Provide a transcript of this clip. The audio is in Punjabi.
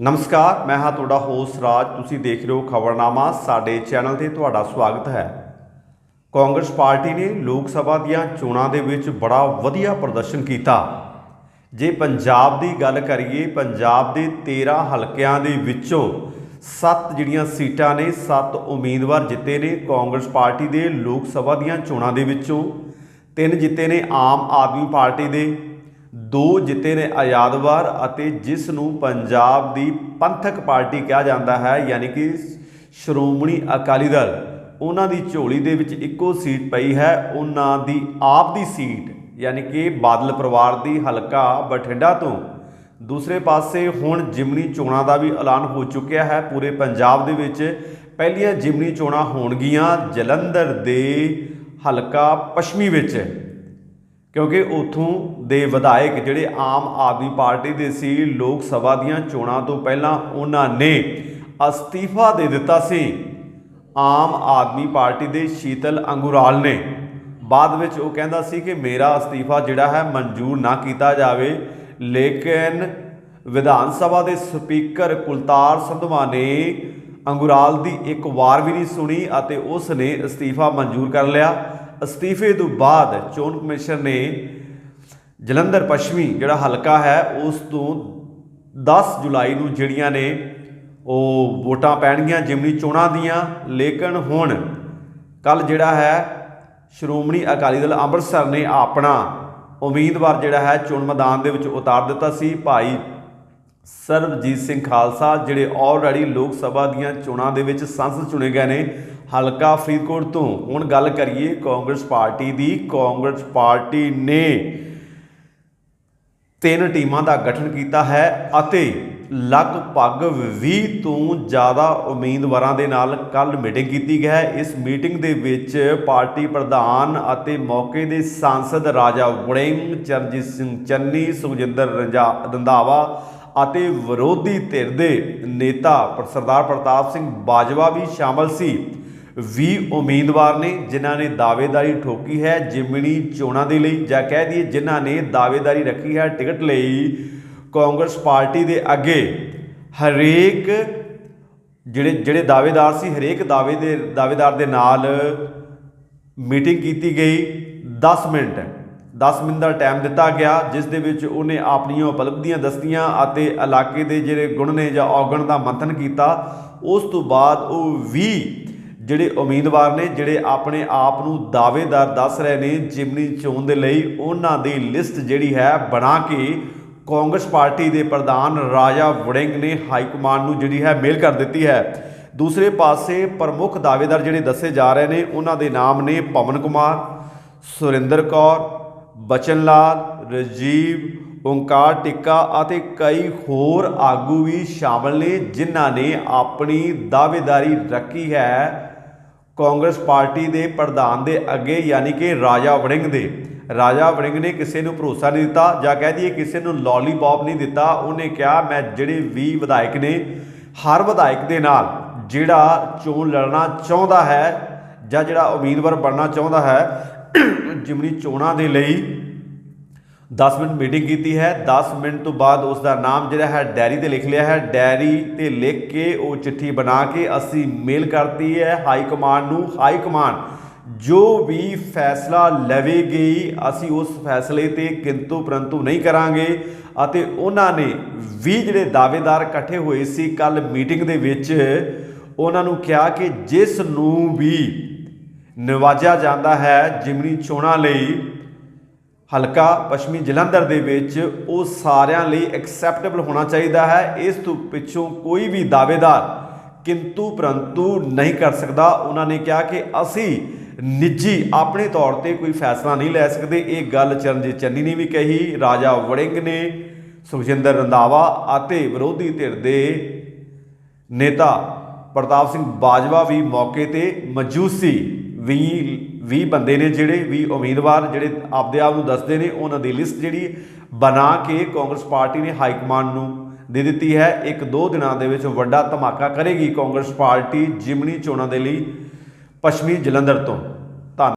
ਨਮਸਕਾਰ, ਮੈਂ ਹਾਂ ਤੁਹਾਡਾ ਹੋਸਟ ਰਾਜ। ਤੁਸੀਂ ਦੇਖ ਰਹੇ ਹੋ ਖਬਰਨਾਮਾ। ਸਾਡੇ ਚੈਨਲ ਤੇ ਤੁਹਾਡਾ ਸਵਾਗਤ ਹੈ। ਕਾਂਗਰਸ ਪਾਰਟੀ ਨੇ ਲੋਕ ਸਭਾ ਦੀਆਂ ਚੋਣਾਂ ਦੇ ਵਿੱਚ ਬੜਾ ਵਧੀਆ ਪ੍ਰਦਰਸ਼ਨ ਕੀਤਾ। ਜੇ ਪੰਜਾਬ ਦੀ ਗੱਲ ਕਰੀਏ, ਪੰਜਾਬ ਦੇ 13 ਹਲਕਿਆਂ ਦੇ ਵਿੱਚੋਂ 7 ਜਿਹੜੀਆਂ ਸੀਟਾਂ ਨੇ 7 ਉਮੀਦਵਾਰ ਜਿੱਤੇ ਨੇ ਕਾਂਗਰਸ ਪਾਰਟੀ ਦੇ ਲੋਕ ਸਭਾ ਦੀਆਂ ਚੋਣਾਂ ਦੇ ਵਿੱਚੋਂ। ਤਿੰਨ ਜਿੱਤੇ ਨੇ ਆਮ ਆਦਮੀ ਪਾਰਟੀ ਦੇ। ਦੋ ਜਿੱਤੇ ਨੇ ਆਜ਼ਾਦਵਾਰ ਅਤੇ ਜਿਸ ਨੂੰ ਪੰਜਾਬ ਦੀ ਪੰਥਕ ਪਾਰਟੀ ਕਿਹਾ ਜਾਂਦਾ ਹੈ, ਯਾਨੀ ਕਿ ਸ਼੍ਰੋਮਣੀ ਅਕਾਲੀ ਦਲ। ਉਹਨਾਂ ਦੀ ਝੋਲੀ ਦੇ ਵਿੱਚ ਇੱਕੋ ਸੀਟ ਪਈ ਹੈ। ਉਹਨਾਂ ਦੀ ਆਪ ਦੀ ਸੀਟ, ਯਾਨੀ ਕਿ ਬਾਦਲ ਪਰਿਵਾਰ ਦੀ ਹਲਕਾ ਬਠਿੰਡਾ ਤੋਂ। ਦੂਸਰੇ ਪਾਸੇ ਹੁਣ ਜਿਮਨੀ ਚੋਣਾਂ ਦਾ ਵੀ ਐਲਾਨ ਹੋ ਚੁੱਕਿਆ ਹੈ। ਪੂਰੇ ਪੰਜਾਬ ਦੇ ਵਿੱਚ ਪਹਿਲੀਆਂ ਜਿਮਨੀ ਚੋਣਾਂ ਹੋਣਗੀਆਂ ਜਲੰਧਰ ਦੇ ਹਲਕਾ ਪੱਛਮੀ ਵਿੱਚ। ਕਿਉਂਕਿ ਉਥੋਂ ਦੇ ਵਿਧਾਇਕ ਜਿਹੜੇ ਆਮ ਆਦਮੀ ਪਾਰਟੀ ਦੇ ਸੀ, ਲੋਕ ਸਭਾ ਦੀਆਂ ਚੋਣਾਂ ਤੋਂ ਪਹਿਲਾਂ ਉਹਨਾਂ ਨੇ ਅਸਤੀਫਾ ਦੇ ਦਿੱਤਾ ਸੀ। ਆਮ ਆਦਮੀ ਪਾਰਟੀ ਦੇ ਸ਼ੀਤਲ ਅੰਗੁਰਾਲ ਨੇ। ਬਾਅਦ ਵਿੱਚ ਉਹ ਕਹਿੰਦਾ ਸੀ ਕਿ ਮੇਰਾ ਅਸਤੀਫਾ ਜਿਹੜਾ ਹੈ ਮਨਜ਼ੂਰ ਨਾ ਕੀਤਾ ਜਾਵੇ। ਲੇਕਿਨ ਵਿਧਾਨ ਸਭਾ ਦੇ ਸਪੀਕਰ ਕੁਲਤਾਰ ਸੰਧਵਾ ਨੇ ਅੰਗੁਰਾਲ ਦੀ ਇੱਕ ਵਾਰ ਵੀ ਨਹੀਂ ਸੁਣੀ ਅਤੇ ਉਸ ਨੇ ਅਸਤੀਫਾ ਮਨਜ਼ੂਰ ਕਰ ਲਿਆ। ਅਸਤੀਫੇ ਤੋਂ ਬਾਅਦ ਚੋਣ ਕਮਿਸ਼ਨ ਨੇ ਜਲੰਧਰ ਪੱਛਮੀ ਜਿਹੜਾ ਹਲਕਾ ਹੈ, ਉਸ ਤੋਂ 10 ਜੁਲਾਈ ਨੂੰ ਜਿਹੜੀਆਂ ਨੇ ਉਹ ਵੋਟਾਂ ਪੈਣਗੀਆਂ ਜਿਮਨੀ ਚੋਣਾਂ ਦੀਆਂ। ਲੇਕਿਨ ਹੁਣ ਕੱਲ ਜਿਹੜਾ ਹੈ, ਸ਼੍ਰੋਮਣੀ ਅਕਾਲੀ ਦਲ ਅੰਮ੍ਰਿਤਸਰ ਨੇ ਆਪਣਾ ਉਮੀਦਵਾਰ ਜਿਹੜਾ ਹੈ, ਚੋਣ ਮੈਦਾਨ ਦੇ ਵਿੱਚ ਉਤਾਰ ਦਿੱਤਾ ਸੀ। ਭਾਈ ਸਰਬਜੀਤ ਸਿੰਘ ਖਾਲਸਾ ਜਿਹੜੇ ਆਲਰੇਡੀ ਲੋਕ ਸਭਾ ਦੀਆਂ ਚੋਣਾਂ ਦੇ ਵਿੱਚ ਸੰਸਦ ਚੁਣੇ ਗਏ ਨੇ ਹਲਕਾ ਫਰੀਦਕੋਟ ਤੋਂ। ਹੁਣ ਗੱਲ ਕਰੀਏ ਕਾਂਗਰਸ ਪਾਰਟੀ ਦੀ। ਕਾਂਗਰਸ ਪਾਰਟੀ ਨੇ ਤਿੰਨ ਟੀਮਾਂ ਦਾ ਗਠਨ ਕੀਤਾ ਹੈ ਅਤੇ ਲਗਭਗ 20 ਤੋਂ ਜ਼ਿਆਦਾ ਉਮੀਦਵਾਰਾਂ ਦੇ ਨਾਲ ਕੱਲ ਮੀਟਿੰਗ ਕੀਤੀ ਗਈ ਹੈ। ਇਸ ਮੀਟਿੰਗ ਦੇ ਵਿੱਚ ਪਾਰਟੀ ਪ੍ਰਧਾਨ ਅਤੇ ਮੌਕੇ ਦੇ ਸਾਂਸਦ ਰਾਜਾ ਵੜਿੰਗ, ਚਰਨਜੀਤ ਸਿੰਘ ਚੰਨੀ, ਸੁਖਜਿੰਦਰ ਰੰਜਾ ਰੰਧਾਵਾ ਅਤੇ ਵਿਰੋਧੀ ਧਿਰ ਦੇ ਨੇਤਾ ਸਰਦਾਰ ਪ੍ਰਤਾਪ ਸਿੰਘ ਬਾਜਵਾ ਵੀ ਸ਼ਾਮਲ ਸੀ। 20 ਉਮੀਦਵਾਰ ਨੇ, ਜਿਨ੍ਹਾਂ ਨੇ ਦਾਅਵੇਦਾਰੀ ਠੋਕੀ ਹੈ, ਜਿਮਣੀ ਚੋਣਾਂ ਦੇ ਲਈ, ਜਾਂ ਕਹਿ ਦਈਏ ਜਿਨ੍ਹਾਂ ਨੇ ਦਾਅਵੇਦਾਰੀ ਰੱਖੀ ਹੈ ਟਿਕਟ ਲਈ, ਕਾਂਗਰਸ ਪਾਰਟੀ ਦੇ ਅੱਗੇ ਹਰੇਕ, ਜਿਹੜੇ ਜਿਹੜੇ ਦਾਅਵੇਦਾਰ ਸੀ, ਹਰੇਕ ਦਾਅਵੇ ਦੇ, ਦਾਅਵੇਦਾਰ ਦੇ ਨਾਲ ਮੀਟਿੰਗ ਕੀਤੀ ਗਈ। 10 ਮਿੰਟ 10 ਮਿੰਟ ਦਾ ਟਾਈਮ ਦਿੱਤਾ ਗਿਆ, ਜਿਸ ਦੇ ਵਿੱਚ ਉਹਨੇ ਆਪਣੀਆਂ ਉਪਲਬਧੀਆਂ ਦੱਸੀਆਂ ਅਤੇ ਇਲਾਕੇ ਦੇ ਜਿਹੜੇ ਗੁਣ ਨੇ ਜਾਂ ਔਗਣ ਦਾ ਮੰਥਨ ਕੀਤਾ। ਉਸ ਤੋਂ ਬਾਅਦ ਉਹ 20 ਜਿਹੜੇ ਉਮੀਦਵਾਰ ਨੇ, ਜਿਹੜੇ ਆਪਣੇ ਆਪ ਨੂੰ ਦਾਅਵੇਦਾਰ ਦੱਸ ਰਹੇ ਨੇ ਜਿਮਨੀ ਚੋਣ ਦੇ ਲਈ, ਉਹਨਾਂ ਦੀ ਲਿਸਟ ਜਿਹੜੀ ਹੈ ਬਣਾ ਕੇ ਕਾਂਗਰਸ ਪਾਰਟੀ ਦੇ ਪ੍ਰਧਾਨ ਰਾਜਾ ਵੜਿੰਗ ਨੇ ਹਾਈ ਕਮਾਂਡ ਨੂੰ ਜਿਹੜੀ ਹੈ ਮੇਲ ਕਰ ਦਿੱਤੀ ਹੈ। ਦੂਸਰੇ ਪਾਸੇ ਪ੍ਰਮੁੱਖ ਦਾਅਵੇਦਾਰ ਜਿਹੜੇ ਦੱਸੇ ਜਾ ਰਹੇ ਨੇ, ਉਹਨਾਂ ਦੇ ਨਾਮ ਨੇ ਪਵਨ ਕੁਮਾਰ, ਸੁਰਿੰਦਰ ਕੌਰ ਬਚਨ ਲਾਲ ਰਜੀਵ ਓੰਕਾਰ ਟਿੱਕਾ ਅਤੇ ਕਈ ਹੋਰ ਆਗੂ ਵੀ ਸ਼ਾਮਲ ਨੇ, ਜਿਨ੍ਹਾਂ ਨੇ ਆਪਣੀ ਦਾਅਵੇਦਾਰੀ ਰੱਖੀ ਹੈ ਕਾਂਗਰਸ ਪਾਰਟੀ ਦੇ ਪ੍ਰਧਾਨ ਦੇ ਅੱਗੇ, ਯਾਨੀ ਕਿ ਰਾਜਾ ਵੜਿੰਗ ਦੇ। ਰਾਜਾ ਵੜਿੰਗ ਨੇ ਕਿਸੇ ਨੂੰ ਭਰੋਸਾ ਨਹੀਂ ਦਿੱਤਾ ਜਾਂ ਕਹਿ ਦਈਏ ਕਿਸੇ ਨੂੰ ਲੋਲੀਪੌਪ ਨਹੀਂ ਦਿੱਤਾ। ਉਹਨੇ ਕਿਹਾ, ਮੈਂ ਜਿਹੜੇ ਵੀ ਵਿਧਾਇਕ ਨੇ, ਹਰ ਵਿਧਾਇਕ ਦੇ ਨਾਲ ਜਿਹੜਾ ਚੋਣ ਲੜਨਾ ਚਾਹੁੰਦਾ ਹੈ ਜਾਂ ਜਿਹੜਾ ਉਮੀਦਵਾਰ ਬਣਨਾ ਚਾਹੁੰਦਾ ਹੈ, ਜਿਮਨੀ ਚੋਣਾਂ ਦੇ ਲਈ 10 ਮਿੰਟ ਮੀਟਿੰਗ ਕੀਤੀ ਹੈ। 10 ਮਿੰਟ ਤੋਂ ਬਾਅਦ ਉਸ ਦਾ ਨਾਮ ਜਿਹੜਾ ਹੈ ਡੈਰੀ ਤੇ ਲਿਖ ਲਿਆ ਹੈ। ਡੈਰੀ ਤੇ ਲਿਖ ਕੇ ਉਹ ਚਿੱਠੀ ਬਣਾ ਕੇ ਅਸੀਂ ਮੇਲ ਕਰਤੀ ਹੈ ਹਾਈ ਕਮਾਂਡ ਨੂੰ। ਹਾਈ ਕਮਾਂਡ, ਜੋ ਵੀ ਫੈਸਲਾ ਲਵੇਗੀ, ਅਸੀਂ ਉਸ ਫੈਸਲੇ ਤੇ ਕਿੰਤੂ ਪਰੰਤੂ ਨਹੀਂ ਕਰਾਂਗੇ। ਅਤੇ ਉਹਨਾਂ ਨੇ ਵੀ ਜਿਹੜੇ ਦਾਅਵੇਦਾਰ ਇਕੱਠੇ ਹੋਏ ਸੀ ਕੱਲ ਮੀਟਿੰਗ ਦੇ ਵਿੱਚ, ਉਹਨਾਂ ਨੂੰ ਕਿਹਾ ਕਿ ਜਿਸ ਨੂੰ ਵੀ ਨਿਵਾਜਿਆ ਜਾਂਦਾ ਹੈ, ਜਿਮਨੀ ਚੋਣਾਂ ਲਈ ਹਲਕਾ ਪੱਛਮੀ ਜਲੰਧਰ ਦੇ ਵਿੱਚ ਉਹ ਸਾਰਿਆਂ ਲਈ ਐਕਸੈਪਟੇਬਲ ਹੋਣਾ ਚਾਹੀਦਾ ਹੈ। ਇਸ ਤੋਂ ਪਿੱਛੋਂ ਕੋਈ ਵੀ ਦਾਅਵੇਦਾਰ ਕਿੰਤੂ ਪਰੰਤੂ ਨਹੀਂ ਕਰ ਸਕਦਾ। ਉਹਨਾਂ ਨੇ ਕਿਹਾ ਕਿ ਅਸੀਂ ਨਿੱਜੀ ਆਪਣੇ ਤੌਰ ਤੇ ਕੋਈ ਫੈਸਲਾ ਨਹੀਂ ਲੈ ਸਕਦੇ। ਇਹ ਗੱਲ ਚਰਨਜੀਤ ਚੰਨੀ ਨੇ ਵੀ ਕਹੀ, ਰਾਜਾ ਵੜਿੰਗ ਨੇ, ਸੁਖਜਿੰਦਰ ਰੰਧਾਵਾ ਅਤੇ ਵਿਰੋਧੀ ਧਿਰ ਦੇ ਨੇਤਾ ਪ੍ਰਤਾਪ ਸਿੰਘ ਬਾਜਵਾ ਵੀ ਮੌਕੇ ਤੇ ਮੌਜੂਦ ਸੀ। 20 ਬੰਦੇ ਨੇ ਜਿਹੜੇ 20 ਉਮੀਦਵਾਰ ਜਿਹੜੇ ਆਪਦੇ ਆਪ ਨੂੰ ਦੱਸਦੇ ਨੇ, ਉਹਨਾਂ ਦੀ ਲਿਸਟ ਜਿਹੜੀ ਬਣਾ ਕੇ ਕਾਂਗਰਸ ਪਾਰਟੀ ਨੇ ਹਾਈ ਕਮਾਂਡ ਨੂੰ ਦੇ ਦਿੱਤੀ ਹੈ। ਇੱਕ ਦੋ ਦਿਨਾਂ ਦੇ ਵਿੱਚ ਵੱਡਾ ਧਮਾਕਾ ਕਰੇਗੀ ਕਾਂਗਰਸ ਪਾਰਟੀ ਜਿਮਨੀ ਚੋਣਾਂ ਦੇ ਲਈ ਪੱਛਮੀ ਜਲੰਧਰ ਤੋਂ।